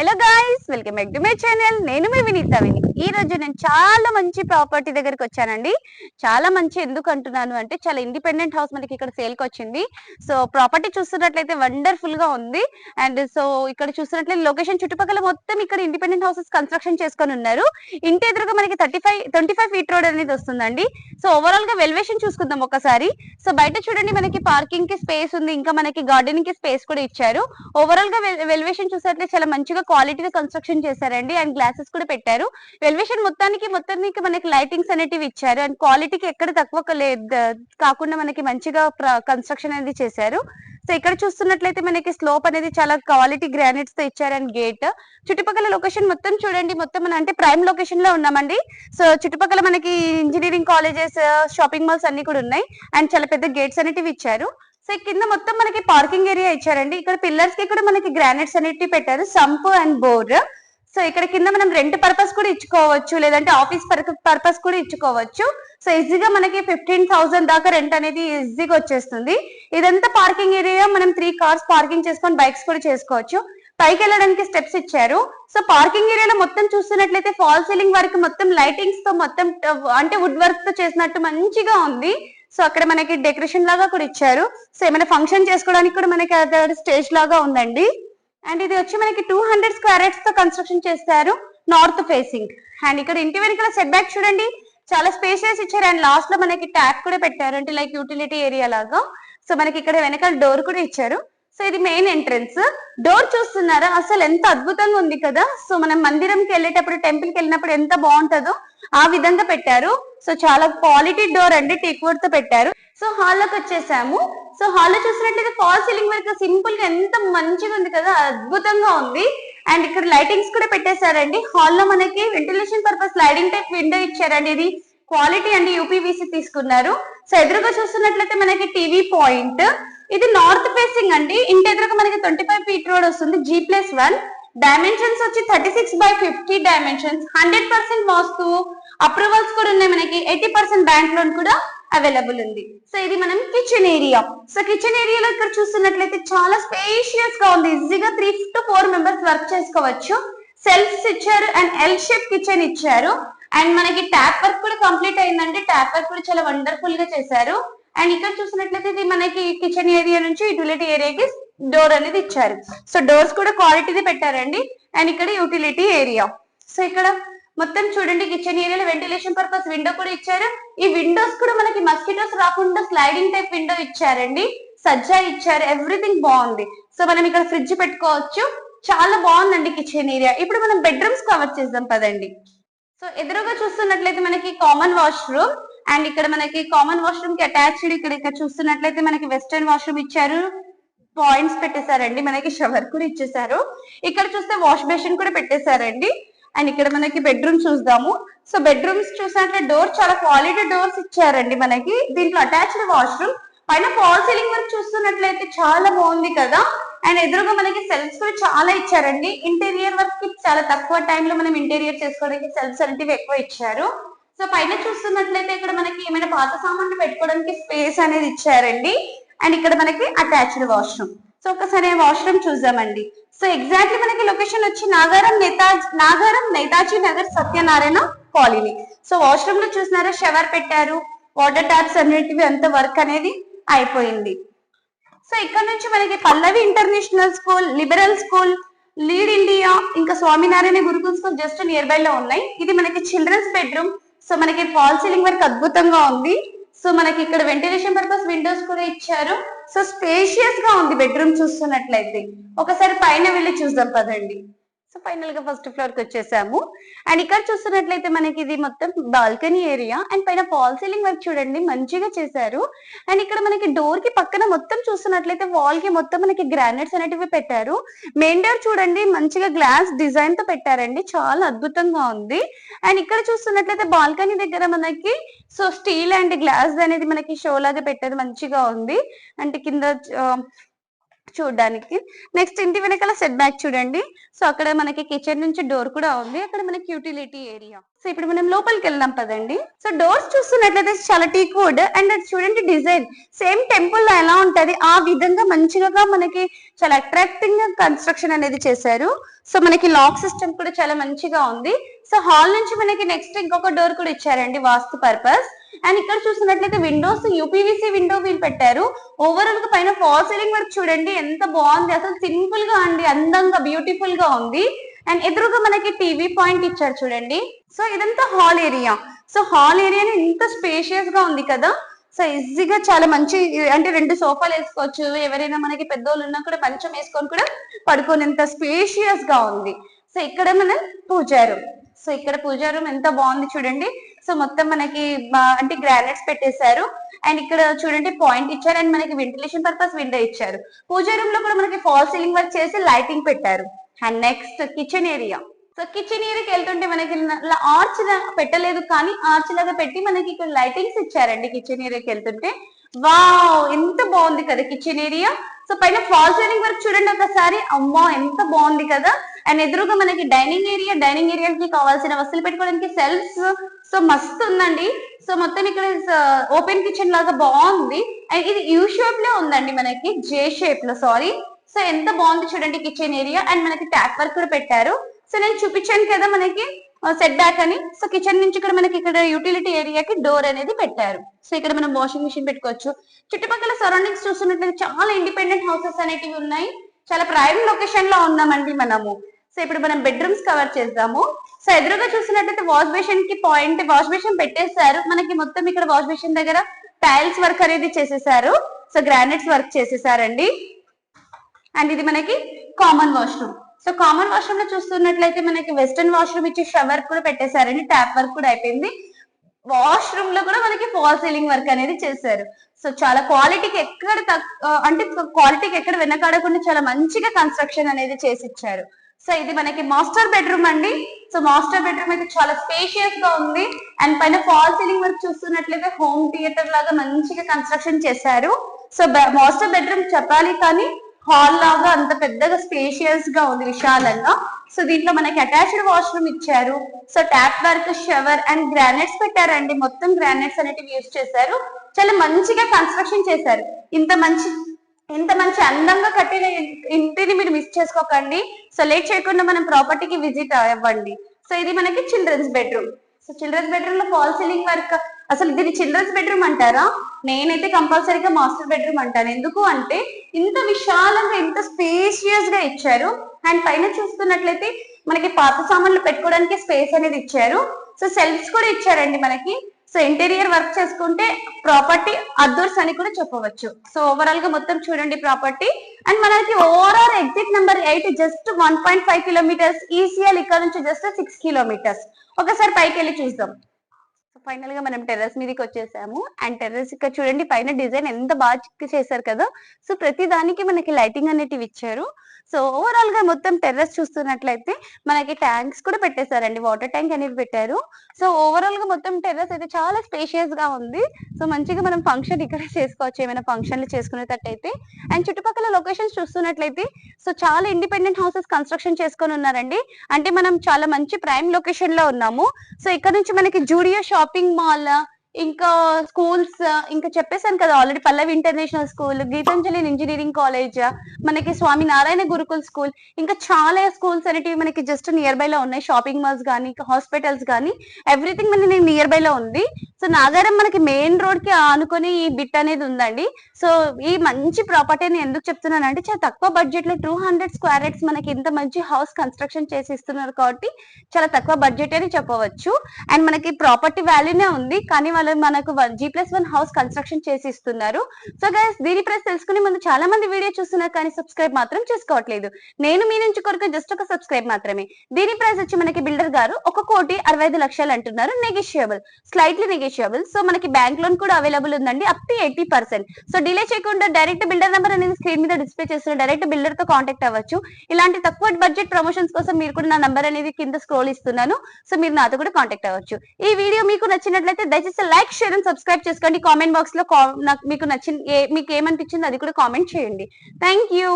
Hello guys welcome back to my channel నేను మీ వినీత విని ఈ రోజు నేను చాలా మంచి ప్రాపర్టీ దగ్గరికి వచ్చానండి. చాలా మంచి ఎందుకు అంటున్నాను అంటే చాలా ఇండిపెండెంట్ హౌస్ మనకి ఇక్కడ సేల్కి వచ్చింది. సో ప్రాపర్టీ చూస్తున్నట్లయితే వండర్ఫుల్గా ఉంది. అండ్ సో ఇక్కడ చూస్తున్నట్లయితే లొకేషన్ చుట్టుపక్కల మొత్తం ఇక్కడ ఇండిపెండెంట్ హౌసెస్ కన్స్ట్రక్షన్ చేసుకొని ఉన్నారు. ఇంటి ఎదురుగా మనకి thirty five twenty five feet road అనేది వస్తుందండి. సో ఓవరాల్గా వెల్వేషన్ చూసుకుందాం ఒకసారి. సో బయట చూడండి మనకి పార్కింగ్కి స్పేస్ ఉంది. ఇంకా మనకి గార్డెనింగ్కి స్పేస్ కూడా ఇచ్చారు. ఓవరాల్గా వెల్వేషన్ చూసినట్లయితే చాలా మంచిగా క్వాలిటీగా కన్స్ట్రక్షన్ చేశారండి. అండ్ గ్లాసెస్ కూడా పెట్టారు. ఎలివేషన్ మొత్తానికి మొత్తానికి మనకి లైటింగ్స్ అనేటివి ఇచ్చారు. అండ్ క్వాలిటీకి ఎక్కడ తక్కువ లేదు కాకుండా మనకి మంచిగా కన్స్ట్రక్షన్ అనేది చేశారు. సో ఇక్కడ చూస్తున్నట్లయితే మనకి స్లోప్ అనేది చాలా క్వాలిటీ గ్రానైట్స్తో ఇచ్చారు అండ్ గేట్ చుట్టుపక్కల లొకేషన్ మొత్తం చూడండి. మొత్తం మన అంటే ప్రైమ్ లొకేషన్లో ఉన్నామండి. సో చుట్టుపక్కల మనకి ఇంజనీరింగ్ కాలేజెస్ షాపింగ్ మాల్స్ అన్ని కూడా ఉన్నాయి. అండ్ చాలా పెద్ద గేట్స్ అనేటివి ఇచ్చారు. సో కింద మొత్తం మనకి పార్కింగ్ ఏరియా ఇచ్చారండి. ఇక్కడ పిల్లర్స్కి కూడా మనకి గ్రానైట్స్ అనేటివి పెట్టారు. సంప్ అండ్ బోర్ సో ఇక్కడ కింద మనం రెంట్ పర్పస్ కూడా ఇచ్చుకోవచ్చు లేదంటే ఆఫీస్ పర్పస్ కూడా ఇచ్చుకోవచ్చు. సో ఈజీగా మనకి ఫిఫ్టీన్ థౌసండ్ దాకా రెంట్ అనేది ఈజీగా వచ్చేస్తుంది. ఇదంతా పార్కింగ్ ఏరియా మనం త్రీ కార్స్ పార్కింగ్ చేసుకొని బైక్స్ కూడా చేసుకోవచ్చు. పైకి వెళ్ళడానికి స్టెప్స్ ఇచ్చారు. సో పార్కింగ్ ఏరియాలో మొత్తం చూస్తున్నట్లయితే ఫాల్ సీలింగ్ వరకు మొత్తం లైటింగ్స్తో మొత్తం అంటే వుడ్ వర్క్తో చేసినట్టు మంచిగా ఉంది. సో అక్కడ మనకి డెకరేషన్ లాగా కూడా ఇచ్చారు. సో ఏమైనా ఫంక్షన్ చేసుకోవడానికి కూడా మనకి స్టేజ్ లాగా ఉందండి. అండ్ ఇది వచ్చి మనకి టూ హండ్రెడ్ స్క్వేర్తో కన్స్ట్రక్షన్ చేస్తారు నార్త్ ఫేసింగ్ అండ్ ఇక్కడ ఇంటి వెనకాల సెట్ బ్యాక్ చూడండి. చాలా స్పేషియస్ ఇచ్చారు. అండ్ లాస్ట్లో మనకి ట్యాప్ కూడా పెట్టారు. అంటే లైక్ యూటిలిటీ ఏరియా లాగా. సో మనకి ఇక్కడ వెనకాల డోర్ కూడా ఇచ్చారు. సో ఇది మెయిన్ ఎంట్రన్స్ డోర్ చూస్తున్నారా? అసలు ఎంత అద్భుతంగా ఉంది కదా. సో మనం మందిరంకి వెళ్ళేటప్పుడు టెంపుల్కి వెళ్ళినప్పుడు ఎంత బాగుంటుందో ఆ విధంగా పెట్టారు. సో చాలా క్వాలిటీ డోర్ అండి. టేక్ వుడ్తో పెట్టారు. సో హాల్లోకి వచ్చేసాము. సో హాల్లో చూసినట్లయితే ఫాల్ సీలింగ్ వర్క్ సింపుల్గా ఎంత మంచిగా ఉంది కదా. అద్భుతంగా ఉంది. అండ్ ఇక్కడ లైటింగ్స్ కూడా పెట్టేశారండి. హాల్లో మనకి ventilation purpose lighting type window ఇచ్చారండి. ఇది క్వాలిటీ అండి. యూపీవీసీ తీసుకున్నారు. సో ఎదురుగా చూస్తున్నట్లయితే మనకి టీవీ పాయింట్ ఇది నార్త్ ఫేసింగ్ అండి. ఇంటి ఎదురుగా మనకి ట్వంటీ ఫైవ్ ఫీట్ రోడ్ వస్తుంది. జీ ప్లస్ వన్ డైమెన్షన్స్ వచ్చి thirty six by fifty dimensions hundred percent vastu. Approvals కూడా ఉన్నాయి మనకి. ఎయిటీ పర్సెంట్ బ్యాంక్ లోన్ కూడా అవైలబుల్ ఉంది. సో ఇది మనం కిచెన్ ఏరియా సో కిచెన్ ఏరియాలో ఇక్కడ చూస్తున్నట్లయితే చాలా స్పేషియస్గా ఉంది. ఈజీగా three to four members work చేసుకోవచ్చు. సెల్ఫ్స్ ఇచ్చారు అండ్ ఎల్ షేప్ కిచెన్ ఇచ్చారు. అండ్ మనకి ట్యాప్ వర్క్ కూడా కంప్లీట్ అయిందండి. ట్యాప్ వర్క్ కూడా చాలా వండర్ఫుల్గా చేశారు. అండ్ ఇక్కడ చూసినట్లయితే ఇది మనకి కిచెన్ ఏరియా నుంచి యూటిలిటీ ఏరియాకి డోర్ అనేది ఇచ్చారు. సో డోర్స్ కూడా క్వాలిటీది పెట్టారండి. అండ్ ఇక్కడ యూటిలిటీ ఏరియా సో ఇక్కడ మొత్తం చూడండి కిచెన్ ఏరియాలో వెంటిలేషన్ పర్పస్ విండో కూడా ఇచ్చారు. ఈ విండోస్ కూడా మనకి మస్కిటోస్ రాకుండా స్లైడింగ్ టైప్ విండో ఇచ్చారండి. సజ్జా ఇచ్చారు. ఎవ్రీథింగ్ బాగుంది. సో మనం ఇక్కడ ఫ్రిడ్జ్ పెట్టుకోవచ్చు. చాలా బాగుందండి కిచెన్ ఏరియా ఇప్పుడు మనం బెడ్రూమ్స్ కవర్ చేద్దాం పదండి. సో ఎదురుగా చూస్తున్నట్లయితే మనకి కామన్ వాష్రూమ్ అండ్ ఇక్కడ మనకి కామన్ వాష్రూమ్కి అటాచ్డ్ ఇక్కడ ఇక్కడ చూస్తున్నట్లయితే మనకి వెస్టర్న్ వాష్రూమ్ ఇచ్చారు. పాయింట్స్ పెట్టేశారండి. మనకి షవర్ కూడా ఇచ్చేసారు ఇక్కడ చూస్తే వాష్ బేసిన్ కూడా పెట్టేశారండి. అండ్ ఇక్కడ మనకి బెడ్రూమ్ చూద్దాము. సో బెడ్రూమ్స్ చూసినట్లయితే డోర్ చాలా క్వాలిటీ డోర్స్ ఇచ్చారండి మనకి. దీంట్లో అటాచ్డ్ వాష్రూమ్ పైన ఫాల్ సీలింగ్ వరకు చూస్తున్నట్లయితే చాలా బాగుంది కదా. అండ్ ఎదురుగా మనకి సెల్ఫ్స్ కూడా చాలా ఇచ్చారండి. ఇంటీరియర్ వర్క్ చాలా తక్కువ టైంలో లో మనం ఇంటీరియర్ చేసుకోవడానికి సెల్ఫ్స్ అనేటివి ఎక్కువ ఇచ్చారు. సో పైన చూస్తున్నట్లయితే ఇక్కడ మనకి ఏమైనా పాత సామాన్లు పెట్టుకోవడానికి స్పేస్ అనేది ఇచ్చారండి. అండ్ ఇక్కడ మనకి అటాచ్డ్ వాష్రూమ్ సో ఒకసారి వాష్రూమ్ చూద్దామండి. సో ఎగ్జాక్ట్లీ మనకి లొకేషన్ వచ్చి నాగారం నేతాజీ నాగారం నేతాజీ నగర్ సత్యనారాయణ కాలనీ. సో వాష్రూమ్లో చూసినారా? షవర్ పెట్టారు. వాటర్ ట్యాప్స్ అన్నిటివి అంత వర్క్ అనేది అయిపోయింది. సో ఇక్కడ నుంచి మనకి Pallavi international school liberal school lead India ఇంకా Swaminarayan Gurukul school just near by లో ఉన్నాయి. ఇది మనకి చిల్డ్రన్స్ బెడ్రూమ్ సో మనకి ఫాల్ సీలింగ్ వర్క్ అద్భుతంగా ఉంది. సో మనకి ఇక్కడ వెంటిలేషన్ పర్పస్ విండోస్ కూడా ఇచ్చారు. సో స్పేషియస్గా ఉంది బెడ్రూమ్ చూస్తున్నట్లయితే. ఒకసారి పైన వెళ్ళి చూద్దాం పదండి. సో ఫైనల్గా ఫస్ట్ ఫ్లోర్కి వచ్చేసాము. అండ్ ఇక్కడ చూస్తున్నట్లయితే మనకి ఇది మొత్తం బాల్కనీ ఏరియా అండ్ పైన ఫాల్ సీలింగ్ వర్క్ చూడండి మంచిగా చేశారు. అండ్ ఇక్కడ మనకి డోర్కి పక్కన మొత్తం చూస్తున్నట్లయితే వాల్కి మొత్తం మనకి గ్రానైట్స్ అనేటివి పెట్టారు. మెయిన్ డోర్ చూడండి మంచిగా గ్లాస్ డిజైన్తో పెట్టారండి. చాలా అద్భుతంగా ఉంది. అండ్ ఇక్కడ చూస్తున్నట్లయితే బాల్కనీ దగ్గర మనకి సో స్టీల్ అండ్ గ్లాస్ అనేది మనకి షో లాగా పెట్టేది మంచిగా ఉంది. అంటే కింద చూడడానికి. నెక్స్ట్ ఇంటి వెనకాల సెట్ బ్యాక్ చూడండి. సో అక్కడ మనకి కిచెన్ నుంచి డోర్ కూడా ఉంది. అక్కడ మనకి యూటిలిటీ ఏరియా సో ఇప్పుడు మనం లోపలికి వెళ్దాం పదండి. సో డోర్స్ చూస్తున్నట్లయితే చాలా టీక్ వుడ్ అండ్ చూడండి డిజైన్ సేమ్ టెంపుల్లో ఎలా ఉంటది? ఆ విధంగా మంచిగా మనకి చాలా అట్రాక్టింగ్గా కన్స్ట్రక్షన్ అనేది చేశారు. సో మనకి లాక్ సిస్టమ్ కూడా చాలా మంచిగా ఉంది. సో హాల్ నుంచి మనకి నెక్స్ట్ ఇంకొక డోర్ కూడా ఇచ్చారండి వాస్తు పర్పస్ అండ్ ఇక్కడ చూసినట్లయితే విండోస్ యూపీవీసీ విండో వీళ్ళు పెట్టారు. ఓవరాల్గా పైన ఫాల్ సీలింగ్ వర్క్ చూడండి ఎంత బాగుంది. అసలు సింపుల్గా అండి అందంగా బ్యూటిఫుల్గా ఉంది. అండ్ ఎదురుగా మనకి టీవీ పాయింట్ ఇచ్చారు చూడండి. సో ఇదంతా హాల్ ఏరియా సో హాల్ ఏరియాని ఇంత స్పేషియస్గా ఉంది కదా. సో ఈజీగా చాలా మంచి అంటే రెండు సోఫాలు వేసుకోవచ్చు. ఎవరైనా మనకి పెద్దోళ్ళు ఉన్నా కూడా మంచం వేసుకొని కూడా పడుకోనేంత స్పేషియస్గా ఉంది. సో ఇక్కడ మన రూమ్ సో ఇక్కడ పూజారం ఎంత బాగుంది చూడండి. సో మొత్తం మనకి అంటే గ్రానైట్స్ పెట్టేశారు. అండ్ ఇక్కడ చూడండి పాయింట్ ఇచ్చారు. అండ్ మనకి వెంటిలేషన్ పర్పస్ విండో ఇచ్చారు. పూజా రూమ్లో కూడా మనకి ఫాల్ సీలింగ్ వర్క్ చేసి లైటింగ్ పెట్టారు. And next kitchen area so kitchen ఏరియాకి వెళ్తుంటే మనకి ఆర్చ్ పెట్టలేదు. కానీ ఆర్చ్ లాగా పెట్టి మనకి ఇక్కడ లైటింగ్స్ ఇచ్చారండి కిచెన్ ఏరియాకి వెళ్తుంటే. వావ్ ఎంత బాగుంది కదా కిచెన్ ఏరియా సో పైన ఫాల్ సీలింగ్ వర్క్ చూడండి ఒకసారి. అమ్మా ఎంత బాగుంది కదా. అండ్ ఎదురుగా మనకి డైనింగ్ ఏరియా డైనింగ్ ఏరియాకి కావాల్సిన వస్తువులు పెట్టుకోవడానికి సెల్ఫ్స్ సో మస్తు ఉందండి. సో మొత్తం ఇక్కడ ఓపెన్ కిచెన్ లాగా బాగుంది. అండ్ ఇది యూ షేప్లో ఉందండి మనకి. జే షేప్లో సారీ సో ఎంత బాగుంది చూడండి కిచెన్ ఏరియా అండ్ మనకి ట్యాప్ వర్క్ కూడా పెట్టారు. సో నేను చూపించాను కదా మనకి. సెట్ బ్యాక్ అని. సో కిచెన్ నుంచి ఇక్కడ మనకి ఇక్కడ యూటిలిటీ ఏరియాకి డోర్ అనేది పెట్టారు. సో ఇక్కడ మనం వాషింగ్ మిషన్ పెట్టుకోవచ్చు. చుట్టుపక్కల సరౌండింగ్స్ చూస్తున్నట్లయితే చాలా ఇండిపెండెంట్ హౌసెస్ అనేటివి ఉన్నాయి. చాలా ప్రైమ్ లొకేషన్లో ఉన్నామండి మనము. సో ఇప్పుడు మనం బెడ్రూమ్స్ కవర్ చేద్దాము. సో ఎదురుగా చూసినట్లయితే వాష్ బేషన్కి పాయింట్ వాష్ బేషన్ పెట్టేశారు. మనకి మొత్తం ఇక్కడ వాష్ బేసిన్ దగ్గర టైల్స్ వర్క్ అనేది చేసేసారు సో గ్రానైట్స్ వర్క్ చేసేసారండి అండ్ ఇది మనకి కామన్ వాష్రూమ్ సో కామన్ వాష్రూమ్లో చూస్తున్నట్లయితే మనకి వెస్టర్న్ వాష్రూమ్ ఇచ్చి షవర్ కూడా పెట్టేశారండి. ట్యాప్ వర్క్ కూడా అయిపోయింది. వాష్రూమ్లో కూడా మనకి ఫాల్ సీలింగ్ వర్క్ అనేది చేశారు. సో చాలా క్వాలిటీకి ఎక్కడ అంటే క్వాలిటీకి ఎక్కడ వెనకాడకుండా చాలా మంచిగా కన్స్ట్రక్షన్ అనేది చేసి ఇచ్చారు. సో ఇది మనకి మాస్టర్ బెడ్రూమ్ అండి. సో మాస్టర్ బెడ్రూమ్ అయితే చాలా స్పేషియస్గా ఉంది. అండ్ పైన ఫాల్ సీలింగ్ వర్క్ చూస్తున్నట్లయితే హోమ్ థియేటర్ లాగా మంచిగా కన్స్ట్రక్షన్ చేశారు. సో మాస్టర్ బెడ్రూమ్ చెప్పాలి కానీ హాల్ లాగా అంత పెద్దగా స్పేషియస్గా ఉంది విశాలంగా. సో దీంట్లో మనకి అటాచ్డ్ వాష్రూమ్ ఇచ్చారు. So tap work shower and granites పెట్టారండి. మొత్తం గ్రానైట్స్ అనేటివి యూజ్ చేశారు. చాలా మంచిగా కన్స్ట్రక్షన్ చేశారు. ఇంత మంచి ఇంత మంచి అందంగా కట్టిన ఇంటిని మీరు మిస్ చేసుకోకండి. సో లేట్ చేయకుండా మనం ప్రాపర్టీకి విజిట్ అవ్వండి. సో ఇది మనకి చిల్డ్రన్స్ బెడ్రూమ్ సో చిల్డ్రన్స్ బెడ్రూమ్లో ఫాల్ సీలింగ్ వర్క్ అసలు దీన్ని చిల్డ్రన్స్ బెడ్రూమ్ అంటారా? నేనైతే కంపల్సరీగా మాస్టర్ బెడ్రూమ్ అంటాను. ఎందుకు అంటే ఇంత విశాలంగా ఇంత స్పేషియస్గా ఇచ్చారు. అండ్ పైన చూస్తున్నట్లయితే మనకి పాత సామాన్లు పెట్టుకోవడానికి స్పేస్ అనేది ఇచ్చారు. సో సెల్ఫ్స్ కూడా ఇచ్చారండి మనకి. సో ఇంటీరియర్ వర్క్ చేసుకుంటే ప్రాపర్టీ అద్దర్స్ అని కూడా చెప్పవచ్చు. సో ఓవరాల్గా మొత్తం చూడండి ప్రాపర్టీ అండ్ మనకి overall exit number eight just one point five kilometres ECL ఇక్కడ నుంచి జస్ట్ సిక్స్ కిలోమీటర్స్ ఒకసారి పైకి వెళ్ళి చూద్దాం. సో ఫైనల్గా మనం టెర్రస్ మీదకి వచ్చేసాము. అండ్ టెర్రస్ ఇక్కడ చూడండి పైన డిజైన్ ఎంత బాగా చిక్కు చేశారు కదా? సో ప్రతి దానికి మనకి లైటింగ్ అనేటివి ఇచ్చారు. సో ఓవరాల్గా మొత్తం టెర్రస్ చూస్తున్నట్లయితే మనకి ట్యాంక్స్ కూడా పెట్టేశారండి. వాటర్ ట్యాంక్ అనేది పెట్టారు. సో ఓవరాల్గా మొత్తం టెర్రస్ అయితే చాలా స్పేషియస్గా ఉంది. సో మంచిగా మనం ఫంక్షన్ ఇక్కడ చేసుకోవచ్చు. ఏమైనా ఫంక్షన్లు చేసుకునేటట్టయితే. అండ్ చుట్టుపక్కల లొకేషన్స్ చూస్తున్నట్లయితే సో చాలా ఇండిపెండెంట్ హౌసెస్ కన్స్ట్రక్షన్ చేసుకొని ఉన్నారండి. అంటే మనం చాలా మంచి ప్రైమ్ లొకేషన్లో ఉన్నాము. సో ఇక్కడ నుంచి మనకి జూడియో షాపింగ్ మాల్ ఇంకా స్కూల్స్ ఇంకా చెప్పేశాను కదా already Pallavi international school Gitanjali engineering college మనకి స్వామి నారాయణ గురుకుల్ స్కూల్ ఇంకా చాలా స్కూల్స్ అనేటివి మనకి జస్ట్ నియర్ బై లో ఉన్నాయి. షాపింగ్ మాల్స్ కానీ హాస్పిటల్స్ కానీ ఎవ్రీథింగ్ మనకి నియర్ బై లో ఉంది. సో నాగారం మనకి మెయిన్ రోడ్కి ఆనుకొని ఈ బిట్ అనేది ఉందండి. సో ఈ మంచి ప్రాపర్టీని ఎందుకు చెప్తున్నాను అంటే చాలా తక్కువ బడ్జెట్లో టూ హండ్రెడ్ స్క్వేర్ యార్డ్స్ మనకి ఇంత మంచి హౌస్ కన్స్ట్రక్షన్ చేసి ఇస్తున్నారు కాబట్టి చాలా తక్కువ బడ్జెట్ అని చెప్పవచ్చు. అండ్ మనకి ప్రాపర్టీ వాల్యూనే ఉంది కానీ వాళ్ళు మనకు G plus one house construction చేసి ఇస్తున్నారు సో గైస్ దీని ప్రైస్ తెలుసుకునే ముందు చాలా మంది వీడియో చూస్తున్నారు కానీ సబ్స్క్రైబ్ మాత్రం చేసుకోవట్లేదు. నేను మీ నుంచి కొరకు జస్ట్ ఒక సబ్స్క్రైబ్ మాత్రమే. దీని ప్రైస్ వచ్చి మనకి బిల్డర్ గారు ఒక కోటి అరవై ఐదు లక్షలు అంటున్నారు నెగిషియబుల్. స్లైట్లీ నెగిషియబుల్ సో మనకి బ్యాంక్ లోన్ కూడా అవైలబుల్ ఉందండి up to eighty percent so delay చేయకుండా డైరెక్ట్ బిల్డర్ నెంబర్ అనేది స్క్రీన్ మీద డిస్ప్లే చేస్తున్న డైరెక్ట్ బిల్డర్తో కాంటాక్ట్ అవ్వచ్చు ఇలాంటి తక్కువ బడ్జెట్ ప్రమోషన్స్ కోసం మీరు కూడా నా నెంబర్ అనేది కింద స్క్రోల్ ఇస్తున్నాను సో మీరు నాతో కూడా కాంటాక్ట్ అవ్వచ్చు ఈ వీడియో మీకు నచ్చినట్లయితే దయచేసి లైక్ షేర్ అండ్ సబ్స్క్రైబ్ చేసుకోండి కామెంట్ బాక్స్లో మీకు నచ్చిన మీకు ఏమనిపించింది అది కూడా కామెంట్ చేయండి థ్యాంక్ యూ